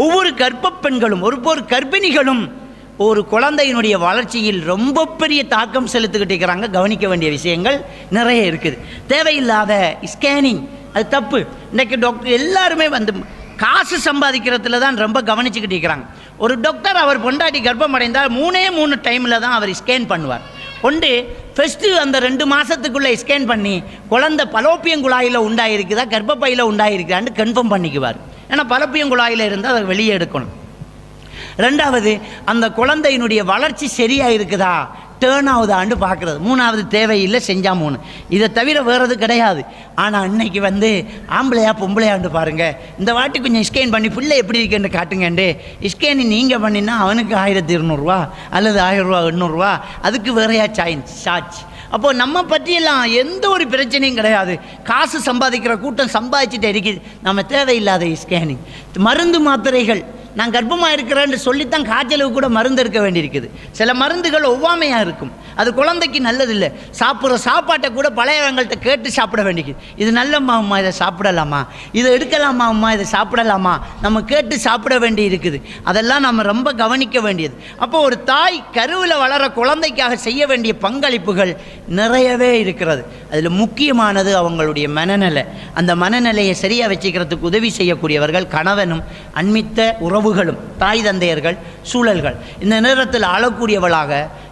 ஒவ்வொரு கர்ப்ப பெண்களும் ஒவ்வொரு கர்ப்பிணிகளும் ஒரு குழந்தையினுடைய வளர்ச்சியில் ரொம்ப பெரிய தாக்கம் செலுத்திக்கிட்டு இருக்கிறாங்க. கவனிக்க வேண்டிய விஷயங்கள் நிறைய இருக்குது. தேவையில்லாத ஸ்கேனிங் அது தப்பு. இன்னைக்கு டாக்டர் எல்லாருமே வந்து காசு சம்பாதிக்கிறதுல தான் ரொம்ப கவனிச்சுக்கிட்டு இருக்கிறாங்க. ஒரு டாக்டர் அவர் பொண்டாட்டி கர்ப்பம் அடைந்தால் மூணே மூணு டைமில் தான் அவர் ஸ்கேன் பண்ணுவார். ஒன்று ஃபஸ்ட்டு அந்த ரெண்டு மாதத்துக்குள்ளே ஸ்கேன் பண்ணி குழந்தை பலோப்பியங்குழாயில் உண்டாயிருக்குதா கர்ப்பப்பையில் உண்டாயிருக்குதான்னு கன்ஃபார்ம் பண்ணிக்குவார். ஏன்னா பலப்பியங்குழாயில் இருந்தால் அதை வெளியே எடுக்கணும். ரெண்டாவது அந்த குழந்தையினுடைய வளர்ச்சி சரியாக இருக்குதா? டேர்ன் ஆகுதான்னு பார்க்குறது. மூணாவது தேவையில்லை செஞ்சால் மூணு. இதை தவிர வேறு எது கிடையாது. ஆனால் இன்னைக்கு வந்து ஆம்பளையா பொம்பளையாண்டு பாருங்கள் இந்த வாட்டி கொஞ்சம் ஸ்கேன் பண்ணி பிள்ளை எப்படி இருக்குன்னு காட்டுங்கண்டு. ஸ்கேன் நீங்கள் பண்ணினா அவனுக்கு ஆயிரத்தி இருநூறுவா அல்லது ஆயிரம் ரூபா எண்ணூறுரூவா அதுக்கு வேறையா சாயின் சார்ஜ் அப்போது நம்ம பற்றியெல்லாம் எந்த ஒரு பிரச்சனையும் கிடையாது. காசு சம்பாதிக்கிற கூட்டம் சம்பாதிச்சுட்டு இருக்குது. நம்ம தேவையில்லாத ஸ்கேனிங் மருந்து மாத்திரைகள். நான் கர்ப்பமாக இருக்கிறேன்னு சொல்லித்தான் காய்ச்சலுக்கு கூட மருந்து எடுக்க வேண்டியிருக்குது. சில மருந்துகள் ஒவ்வாமையாக இருக்கும். அது குழந்தைக்கு நல்லதில்லை. சாப்பிட்ற சாப்பாட்டை கூட பழையவங்கள்ட்ட கேட்டு சாப்பிட வேண்டியது இது நல்லம்மா அம்மா இதை சாப்பிடலாமா? இதை எடுக்கலாமா அம்மா இதை சாப்பிடலாமா? நம்ம கேட்டு சாப்பிட வேண்டி இருக்குது அதெல்லாம் நம்ம ரொம்ப கவனிக்க வேண்டியது. அப்போ ஒரு தாய் கருவில் வளர குழந்தைக்காக செய்ய வேண்டிய பங்களிப்புகள் நிறையவே இருக்கிறது. அதில் முக்கியமானது அவங்களுடைய மனநிலை. அந்த மனநிலையை சரியாக வச்சுக்கிறதுக்கு உதவி செய்யக்கூடியவர்கள் கணவனும் அண்மித்த உறவுகளும் தாய் தந்தையர்கள் சூழல்கள் இந்த நேரத்தில் அழக்கூடியவளாக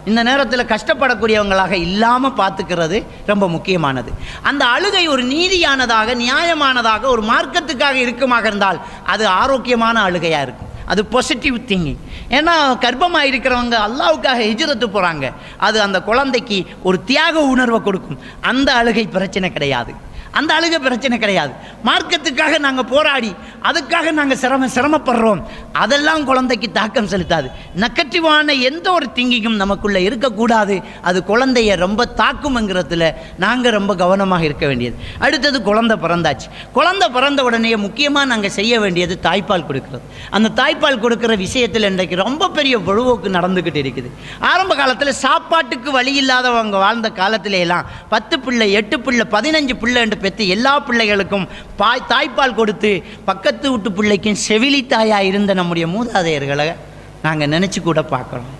இந்த நேரத்தில் கஷ்டப்படக்கூடியவங்களாக இல்லாமல் பார்த்துக்கிறது ரொம்ப முக்கியமானது. அந்த அழுகை ஒரு நீதியானதாக நியாயமானதாக ஒரு மார்க்கத்துக்காக இருக்குமாக இருந்தால் அது ஆரோக்கியமான அழுகையாக இருக்கும். அது பாசிட்டிவ் திங்கிங் ஏன்னா கர்ப்பமாக இருக்கிறவங்க அல்லாவுக்காக ஹிஜரத்து போகிறாங்க அது அந்த குழந்தைக்கு ஒரு தியாக உணர்வை கொடுக்கும். அந்த அழுகை பிரச்சனை கிடையாது. அந்த அழுக பிரச்சனை கிடையாது. மார்க்கத்துக்காக நாங்கள் போராடி அதுக்காக நாங்கள் சிரம சிரமப்படுறோம். அதெல்லாம் குழந்தைக்கு தாக்கம் செலுத்தாது. நெகட்டிவான எந்த ஒரு திங்கிங்கும் நமக்குள்ளே இருக்கக்கூடாது. அது குழந்தைய ரொம்ப தாக்கும்ங்கிறதுல நாங்கள் ரொம்ப கவனமாக இருக்க வேண்டியது. அடுத்தது குழந்தை பிறந்தாச்சு. குழந்தை பிறந்த உடனே முக்கியமாக நாங்கள் செய்ய வேண்டியது தாய்ப்பால் கொடுக்குறது. அந்த தாய்ப்பால் கொடுக்குற விஷயத்தில் இன்றைக்கு ரொம்ப பெரிய பொழுவோக்கு நடந்துக்கிட்டு இருக்குது. ஆரம்ப காலத்தில் சாப்பாட்டுக்கு வழி இல்லாதவங்க வாழ்ந்த காலத்திலேலாம் பத்து பிள்ளை எட்டு பிள்ளை பதினஞ்சு பிள்ளை என்று பெற்று எல்லா பிள்ளைகளுக்கும் பாய் தாய்ப்பால் கொடுத்து பக்கத்து வீட்டு பிள்ளைக்கும் செவிலி தாயாக இருந்த நம்முடைய மூதாதையர்களை நாங்கள் நினச்சி கூட பார்க்குறோம்.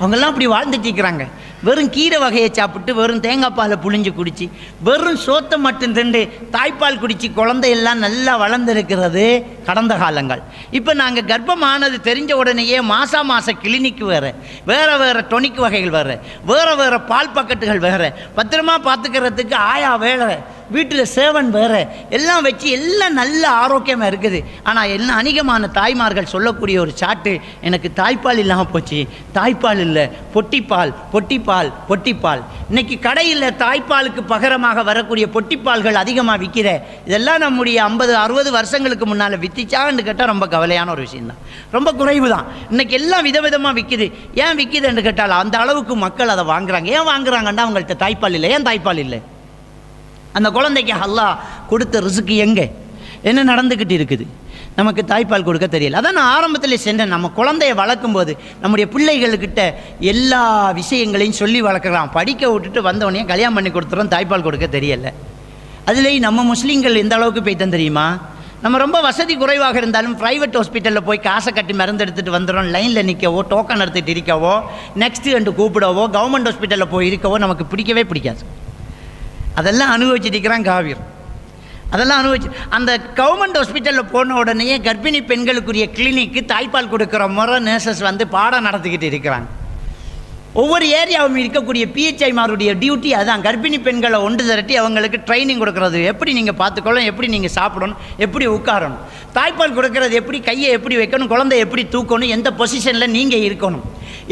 அவங்கெல்லாம் அப்படி வாழ்ந்துட்டு இருக்கிறாங்க. வெறும் கீரை வகையை சாப்பிட்டு வெறும் தேங்காய் பாலை புழிஞ்சு குடித்து வெறும் சோத்தை மட்டும் திண்டு தாய்ப்பால் குடித்து குழந்தையெல்லாம் நல்லா வளர்ந்துருக்கிறது கடந்த காலங்கள். இப்போ நாங்கள் கர்ப்பமானது தெரிஞ்ச உடனேயே மாதம் மாதம் கிளினிக் வேறு வேறு வேறு டொனிக் வகைகள் வேறு வேறு வேறு பால் பக்கெட்டுகள் வேறு. பத்திரமா பார்த்துக்கிறதுக்கு ஆயா வேலை. வீட்டில் சேவன் வேறு. எல்லாம் வச்சு எல்லாம் நல்ல ஆரோக்கியமாக இருக்குது. ஆனால் எல்லாம் அநேகமான தாய்மார்கள் சொல்லக்கூடிய ஒரு சாட்டு எனக்கு தாய்ப்பால் இல்லாமல் போச்சு. தாய்ப்பால் இல்லை பொட்டிப்பால் பொட்டிப்பால் பொட்டிப்பால். இன்றைக்கி கடையில் தாய்ப்பாலுக்கு பகரமாக வரக்கூடிய பொட்டிப்பால்கள் அதிகமாக விற்கிற இதெல்லாம் நம்முடைய ஐம்பது அறுபது வருஷங்களுக்கு முன்னால் வித்திச்சான்னு கேட்டால் ரொம்ப கவலையான ஒரு விஷயம்தான். ரொம்ப குறைவு தான் இன்றைக்கி எல்லாம் விதவிதமாக விற்கிது ஏன் விற்கிதுன்னு கேட்டால் அந்த அளவுக்கு மக்கள் அதை வாங்குறாங்க. ஏன் வாங்குறாங்கன்னா அவங்கள்ட்ட தாய்ப்பால் இல்லை. ஏன் தாய்ப்பால் இல்லை? அந்த குழந்தைக்கு அல்லா கொடுத்த ரிசுக்கு எங்கே? என்ன நடந்துக்கிட்டு இருக்குது? நமக்கு தாய்ப்பால் கொடுக்க தெரியல. அதான் நான் ஆரம்பத்தில் சென்றேன். நம்ம குழந்தைய வளர்க்கும்போது நம்முடைய பிள்ளைகள்கிட்ட எல்லா விஷயங்களையும் சொல்லி வளர்க்கலாம் படிக்க விட்டுட்டு வந்தவனையும் கல்யாணம் பண்ணி கொடுத்துறோம் தாய்ப்பால் கொடுக்க தெரியல. அதுலேயும் நம்ம முஸ்லீம்கள் எந்த அளவுக்கு போய்த்தோம் தெரியுமா? நம்ம ரொம்ப வசதி குறைவாக இருந்தாலும் ப்ரைவேட் ஹாஸ்பிட்டலில் போய் காசை கட்டி மருந்து எடுத்துகிட்டு வந்துடும் லைனில் நிற்கவோ டோக்கன் எடுத்துகிட்டு இருக்கவோ நெக்ஸ்ட்டு ரெண்டு கூப்பிடவோ கவர்மெண்ட் ஹாஸ்பிட்டலில் போய் இருக்கவோ நமக்கு பிடிக்கவே பிடிக்காது. அதெல்லாம் அனுபவிச்சிருக்கிறான் இருக்கிறான் அதெல்லாம் அனுபவிச்சு அந்த கவர்மெண்ட் ஹாஸ்பிட்டலில் போன உடனே கர்ப்பிணி பெண்களுக்குரிய கிளினிக்கு தாய்ப்பால் கொடுக்குற முறை நர்சஸ் வந்து பாடம் நடத்திக்கிட்டு இருக்கிறாங்க. ஒவ்வொரு ஏரியாவும் இருக்கக்கூடிய பிஹெச்ஐமாருடைய டியூட்டி அதுதான். கர்ப்பிணி பெண்களை ஒன்று திரட்டி அவங்களுக்கு ட்ரைனிங் கொடுக்கறது. எப்படி நீங்கள் பார்த்துக்கொள்ளணும் எப்படி நீங்கள் சாப்பிடணும் எப்படி உட்காரணும்? தாய்ப்பால் கொடுக்கறது எப்படி கையை எப்படி வைக்கணும் குழந்தை எப்படி தூக்கணும் எந்த பொசிஷனில் நீங்கள் இருக்கணும்?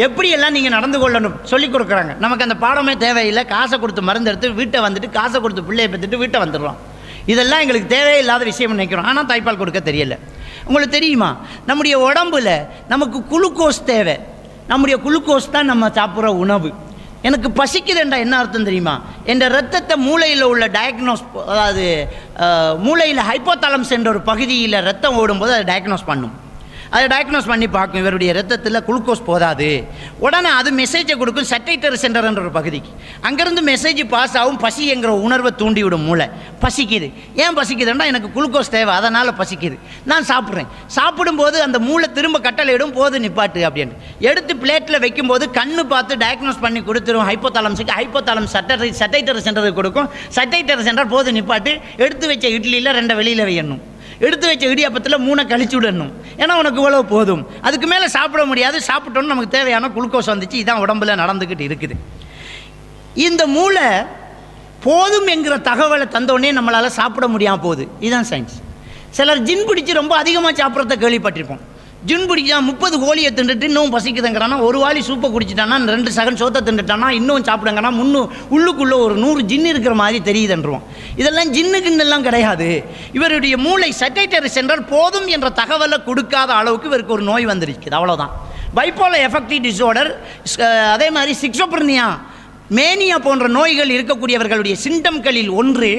எப்படியெல்லாம் நீங்கள் நடந்து கொள்ளணும் சொல்லி கொடுக்குறாங்க. நமக்கு அந்த பாடமே தேவையில்லை. காசை கொடுத்து மருந்து எடுத்து வீட்டை வந்துட்டு காசை கொடுத்து பிள்ளையை பெற்றுட்டு வீட்டை வந்துடுறோம். இதெல்லாம் எங்களுக்கு தேவையில்லாத விஷயம் நினைக்கிறோம். ஆனால் தாய்ப்பால் கொடுக்க தெரியல. உங்களுக்கு தெரியுமா? நம்முடைய உடம்புல நமக்கு குளுக்கோஸ் தேவை. நம்முடைய குளுக்கோஸ் தான் நம்ம சாப்பிட்ற உணவு. எனக்கு பசிக்குதுன்றா என்ன அர்த்தம் தெரியுமா? என் ரத்தத்தை மூளையில் உள்ள டயக்னோஸ் அதாவது மூளையில் ஹைப்போதாலம்ஸ் என்ற ஒரு பகுதியில் ரத்தம் ஓடும்போது அதை டயக்னோஸ் பண்ணும். அதை டயக்னோஸ் பண்ணி பார்க்கும். இவருடைய ரத்தத்தில் குளுக்கோஸ் போதாது. உடனே அது மெசேஜை கொடுக்கும் சட்டைட்டர் சென்டர் என்ற ஒரு பகுதிக்கு. அங்கேருந்து மெசேஜ் பாஸ் ஆகும். பசி என்கிற உணர்வை தூண்டிவிடும் மூளை. பசிக்குது. ஏன் பசிக்குதுன்னா எனக்கு குளுக்கோஸ் தேவை. அதனால் பசிக்குது. நான் சாப்பிட்றேன். சாப்பிடும்போது அந்த மூளை திரும்ப கட்டளையிடும். போது நிப்பாட்டு அப்படின்னு. எடுத்து பிளேட்டில் வைக்கும்போது கண்ணு பார்த்து டயக்னோஸ் பண்ணி கொடுத்துரும். ஹைப்போதாலம்ஸுக்கு ஹைப்போதாலம் சட்டை சட்டைட்டர் சென்டருக்கு கொடுக்கும். சட்டைட்டர் சென்டர் போது நிப்பாட்டு. எடுத்து வச்ச இட்லியில் ரெண்டை வெளியில் வையணும். எடுத்து வச்ச இடியாப்பத்தில் மூணை கழிச்சு விடணும். ஏன்னா உனக்கு இவ்வளோ போதும். அதுக்கு மேலே சாப்பிட முடியாது. சாப்பிட்டோன்னு நமக்கு தேவையான குளுக்கோஸ் வந்துச்சு. இதான் உடம்புல நடந்துக்கிட்டு இருக்குது. இந்த மூளை போதும் என்கிற தகவலை தந்தோடனே நம்மளால் சாப்பிட முடியாமல் போகுது. இதுதான் சயின்ஸ் சிலர் ஜின் பிடிச்சி ரொம்ப அதிகமாக சாப்பிட்றத கேள்விப்பட்டிருப்போம். ஜின் பிடிச்சா முப்பது கோழியை தின்றுட்டு இன்னும் பசிக்குதுங்கிறானா ஒரு வாளி சூப்பை குடிச்சிட்டானா ரெண்டு சகன் சோத்தை தின்றுட்டானா இன்னும் சாப்பிடுங்கன்னா முன்னு உள்ளுக்குள்ளே ஒரு நூறு ஜின் இருக்கிற மாதிரி தெரியுதுன்றோம் இதெல்லாம் ஜின்னு கின்னெல்லாம் கிடையாது. இவருடைய மூளை செட்டைட்டரி சென்றால் போதும் என்ற தகவலை கொடுக்காத அளவுக்கு இவருக்கு ஒரு நோய் வந்திருக்குது. அவ்வளோதான் பைப்போல எஃபெக்டிவ் டிஸார்டர் அதே மாதிரி சிக்ஸோப்ரனியா மேனியா போன்ற நோய்கள் இருக்கக்கூடியவர்களுடைய சிம்டம்களில் ஒன்று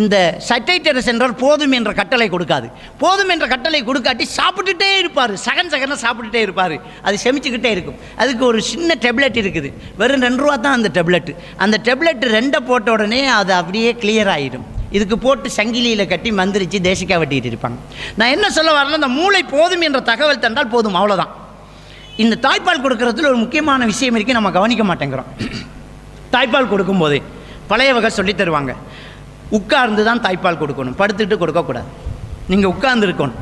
இந்த சட்டைட்டரஸ் என்றால் போதும் என்ற கட்டளை கொடுக்காது. போதும் என்ற கட்டளை கொடுக்காட்டி சாப்பிட்டுட்டே இருப்பார். சகன் சகன சாப்பிட்டுட்டே இருப்பார். அது செமிச்சுக்கிட்டே இருக்கும். அதுக்கு ஒரு சின்ன டெப்லெட் இருக்குது. வெறும் ரெண்டு ரூபா தான் அந்த டெப்லெட்டு அந்த டெப்லெட்டு ரெண்டை போட்ட உடனே அது அப்படியே கிளியர் ஆகிடும் இதுக்கு போட்டு சங்கிலியில் கட்டி மந்திரிச்சு தேசிக்கா வெட்டிகிட்டு இருப்பாங்க. நான் என்ன சொல்ல வரேன்னா அந்த மூளை போதும் என்ற தகவல் தந்தால் போதும். அவ்வளோதான் இந்த தாய்ப்பால் கொடுக்கறதுல ஒரு முக்கியமான விஷயம் இருக்கு. நம்ம கவனிக்க மாட்டேங்கிறோம். தாய்ப்பால் கொடுக்கும்போது வகை சொல்லித் தருவாங்க. உட்கார்ந்து தான் தாய்ப்பால் கொடுக்கணும். படுத்துட்டு கொடுக்கக்கூடாது. நீங்கள் உட்கார்ந்துருக்கணும்.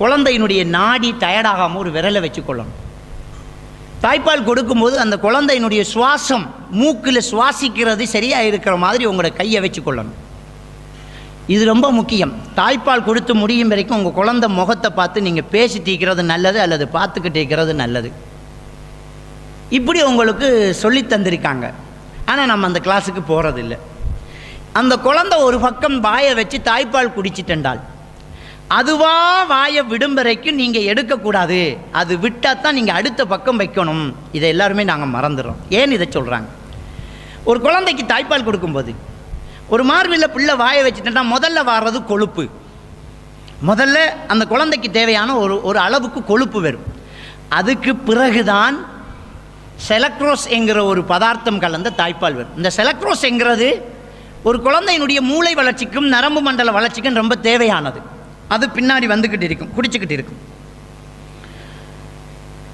குழந்தையினுடைய நாடி டயர்டாகாமல் ஒரு விரலை வச்சு கொள்ளணும் தாய்ப்பால் கொடுக்கும்போது அந்த குழந்தையினுடைய சுவாசம் மூக்கில் சுவாசிக்கிறது சரியாக இருக்கிற மாதிரி உங்களோட கையை வச்சு கொள்ளணும் இது ரொம்ப முக்கியம். தாய்ப்பால் கொடுத்து முடியும் வரைக்கும் உங்கள் குழந்தை முகத்தை பார்த்து நீங்கள் பேசி தீக்கிறது நல்லது அல்லது பார்த்துக்கிட்டு இருக்கிறது நல்லது. இப்படி உங்களுக்கு சொல்லி தந்திருக்காங்க. ஆனால் நம்ம அந்த கிளாஸுக்கு போகிறதில்ல அந்த குழந்தை ஒரு பக்கம் வாயை வச்சு தாய்ப்பால் குடிச்சிட்டென்றால் அதுவா வாயை விடும் வரைக்கும் நீங்கள் எடுக்கக்கூடாது. அது விட்டால் தான் நீங்கள் அடுத்த பக்கம் வைக்கணும். இதை எல்லாருமே நாங்கள் மறந்துடுறோம் ஏன் இதை சொல்கிறாங்க ஒரு குழந்தைக்கு தாய்ப்பால் கொடுக்கும்போது ஒரு மார்பில் பிள்ளை வாயை வச்சுட்டா முதல்ல வர்றது கொழுப்பு. முதல்ல அந்த குழந்தைக்கு தேவையான ஒரு ஒரு அளவுக்கு கொழுப்பு வரும். அதுக்கு பிறகுதான் செலக்ரோஸ் என்கிற ஒரு பதார்த்தம் கலந்த தாய்ப்பால் வரும். இந்த செலக்ரோஸ் என்கிறது ஒரு குழந்தையினுடைய மூளை வளர்ச்சிக்கும் நரம்பு மண்டல வளர்ச்சிக்கும் ரொம்ப தேவையானது. அது பின்னாடி வந்துக்கிட்டு இருக்கும் குடிச்சுக்கிட்டு இருக்கும்.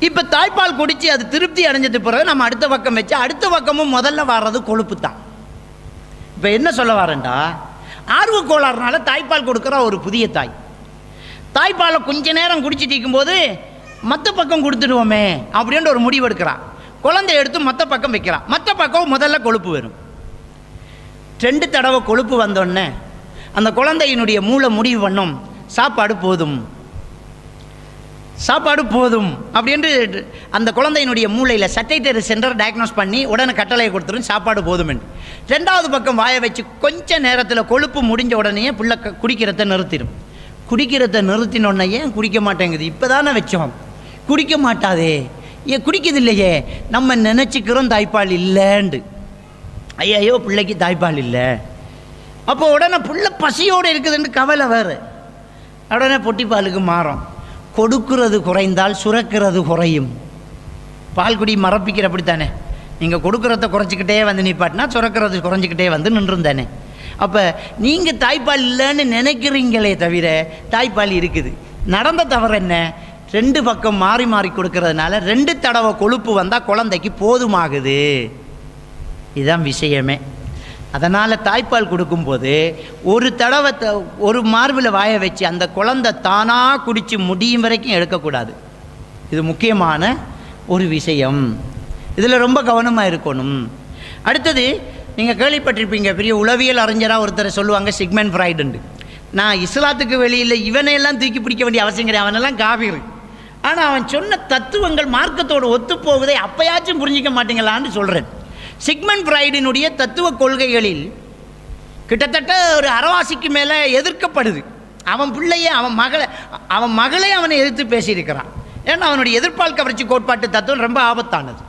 இப்போ தாய்ப்பால் குடித்து அது திருப்தி அடைஞ்சது பிறகு நம்ம அடுத்த பக்கம் வச்சு அடுத்த பக்கமும் முதல்ல வர்றது கொழுப்பு தான் இப்போ என்ன சொல்ல வரேன்டா? ஆர்வ கோளாறுனால தாய்ப்பால் கொடுக்குற ஒரு புதிய தாய். தாய்ப்பாலை கொஞ்ச நேரம் குடிச்சிட்டு இருக்கும்போது மற்ற பக்கம் கொடுத்துடுவோமே அப்படின்ற ஒரு முடிவு எடுக்கிறான் குழந்தை எடுத்து மற்ற பக்கம் வைக்கிறான். மற்ற பக்கம் முதல்ல கொழுப்பு வரும். ரெண்டு தடவை கொழுப்பு வந்தோடனே அந்த குழந்தையினுடைய மூளை முடிவு பண்ணும். சாப்பாடு போதும். சாப்பாடு போதும். அப்படின்ட்டு அந்த குழந்தையினுடைய மூளையில் சட்டைட்டரி சென்டர் டயக்னோஸ் பண்ணி உடனே கட்டளையை கொடுத்துரும் சாப்பாடு போதும் என்று ரெண்டாவது பக்கம் வாயை வச்சு கொஞ்ச நேரத்தில் கொழுப்பு முடிஞ்ச உடனே பிள்ளை க- குடிக்கிறத நிறுத்திடும் குடிக்கிறத நிறுத்தினோடனே ஏன் குடிக்க மாட்டேங்குது? இப்போ தானே வச்சோம். குடிக்க மாட்டாதே. ஏன் குடிக்குது இல்லையே. நம்ம நினச்சிக்கிறோம் தாய்ப்பால் இல்லைண்டு. ஐயோ பிள்ளைக்கு தாய்ப்பால் இல்லை. அப்போ உடனே புள்ள பசியோடு இருக்குதுன்னு கவலை வேறு. உடனே பொட்டிப்பாலுக்கு மாறும். கொடுக்கிறது குறைந்தால் சுரக்கிறது குறையும். பால் குடி மரப்பிக்கிற அப்படித்தானே நீங்கள் கொடுக்குறத குறைச்சிக்கிட்டே வந்து நிப்பாட்டினா சுரக்கிறது குறைஞ்சிக்கிட்டே வந்து நின்றுந்தானே. அப்போ நீங்கள் தாய்ப்பால் இல்லைன்னு நினைக்கிறீங்களே தவிர தாய்ப்பால் இருக்குது. நடந்த தவறு என்ன? ரெண்டு பக்கம் மாறி மாறி கொடுக்கறதுனால ரெண்டு தடவை கொழுப்பு வந்தால் குழந்தைக்கு போதுமாகுது. இதுதான் விஷயமே. அதனால் தாய்ப்பால் கொடுக்கும்போது ஒரு தடவை த ஒரு மார்பில் வாய வச்சு அந்த குழந்தை தானாக குடித்து முடியும் வரைக்கும் எடுக்கக்கூடாது. இது முக்கியமான ஒரு விஷயம். இதில் ரொம்ப கவனமாக இருக்கணும். அடுத்தது நீங்கள் கேள்விப்பட்டிருப்பீங்க பெரிய உளவியல் அறிஞராக ஒருத்தரை சொல்லுவாங்க சிக்மெண்ட் ஃப்ரைடுண்டு நான் இஸ்லாத்துக்கு வெளியில் இவனையெல்லாம் தூக்கி பிடிக்க வேண்டிய அவசியம் கிடையாது அவனெல்லாம் காவிரு ஆனால் அவன் சொன்ன தத்துவங்கள் மார்க்கத்தோடு ஒத்துப்போவதை அப்பயாச்சும் புரிஞ்சிக்க மாட்டீங்களான்னு சொல்கிறேன் சிக்மெண்ட் பிரைடினுடைய தத்துவ கொள்கைகளில் கிட்டத்தட்ட ஒரு அறவாசிக்கு மேலே எதிர்க்கப்படுது. அவன் பிள்ளைய அவன் மகளை அவன் மகளே அவனை எதிர்த்து பேசியிருக்கிறான். ஏன்னா அவனுடைய எதிர்ப்பால் கவர்ச்சி கோட்பாட்டு தத்துவம் ரொம்ப ஆபத்தானது.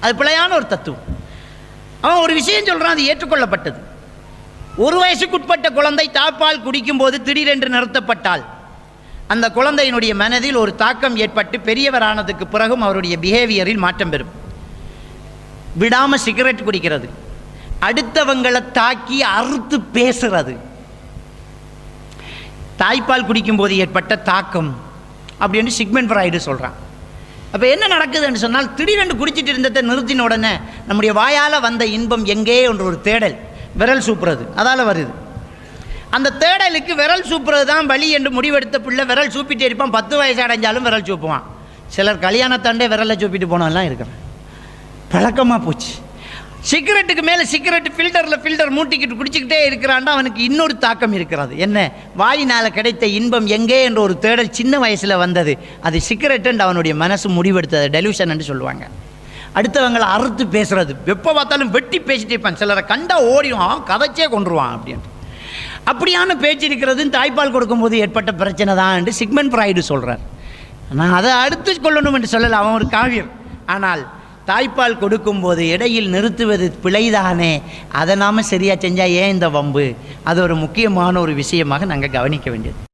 அது பிழையான ஒரு தத்துவம். அவன் ஒரு விஷயம் சொல்கிறான் அது ஏற்றுக்கொள்ளப்பட்டது. ஒரு வயசுக்குட்பட்ட குழந்தை தாய்ப்பால் குடிக்கும்போது திடீரென்று நிறுத்தப்பட்டால் அந்த குழந்தையினுடைய மனதில் ஒரு தாக்கம் ஏற்பட்டு பெரியவரானதுக்கு பிறகும் அவருடைய பிஹேவியரில் மாற்றம் பெறும். விடாமல் சிகரெட் குடிக்கிறது. அடுத்தவங்களை தாக்கி அறுத்து பேசுறது. தாய்ப்பால் குடிக்கும்போது ஏற்பட்ட தாக்கம் அப்படின்னு சிக்மெண்ட் ஃப்ராய்டு சொல்கிறான் அப்போ என்ன நடக்குதுன்னு சொன்னால் திடீரென்று குடிச்சிட்டு இருந்ததை நிறுத்தின உடனே நம்முடைய வாயால் வந்த இன்பம் எங்கே என்ற ஒரு தேடல் விரல் சூப்புறது அதால் வருது. அந்த தேடலுக்கு விரல் சூப்புறது தான் வழி என்று முடிவெடுத்த பிள்ளை விரல் சூப்பிட்டு இருப்பான். பத்து வயசு அடைஞ்சாலும் விரல் சூப்புவான். சிலர் கல்யாணத்தாண்டே விரலை சூப்பிட்டு போனவெல்லாம் இருக்கிறான். பழக்கமாக போச்சு. சிகரெட்டுக்கு மேலே சிகரெட் ஃபில்டரில் ஃபில்டர் மூட்டிக்கிட்டு குடிச்சிக்கிட்டே இருக்கிறான்டா அவனுக்கு இன்னொரு தாக்கம் இருக்கிறது. என்ன? வாயினால் கிடைத்த இன்பம் எங்கே என்ற ஒரு தேடல் சின்ன வயசில் வந்தது. அது சிகரெட்டுன்னு அவனுடைய மனசு முடிவெடுத்தது. டெலிவிஷன் சொல்லுவாங்க. அடுத்தவங்களை அறுத்து பேசுறது. எப்போ பார்த்தாலும் வெட்டி பேசிட்டு இருப்பான். சிலரை கண்டா ஓடிடுவான் கதைச்சே கொண்டுருவான் அப்படின்ட்டு. அப்படியான பேச்சு இருக்கிறது தாய்ப்பால் கொடுக்கும்போது ஏற்பட்ட பிரச்சனை தான் என்று சிக்மன் ஃப்ராய்டு சொல்கிறார் நான் அதை அடுத்து கொள்ளணும் என்று சொல்லலை. அவன் ஒரு காவியம் ஆனால் தாய்ப்பால் கொடுக்கும்போது இடையில் நிறுத்துவது பிழைதானே? அதை நாம் சரியாக செஞ்சால் ஏன் இந்த வம்பு? அது ஒரு முக்கியமான ஒரு விஷயமாக நாங்கள் கவனிக்க வேண்டியது.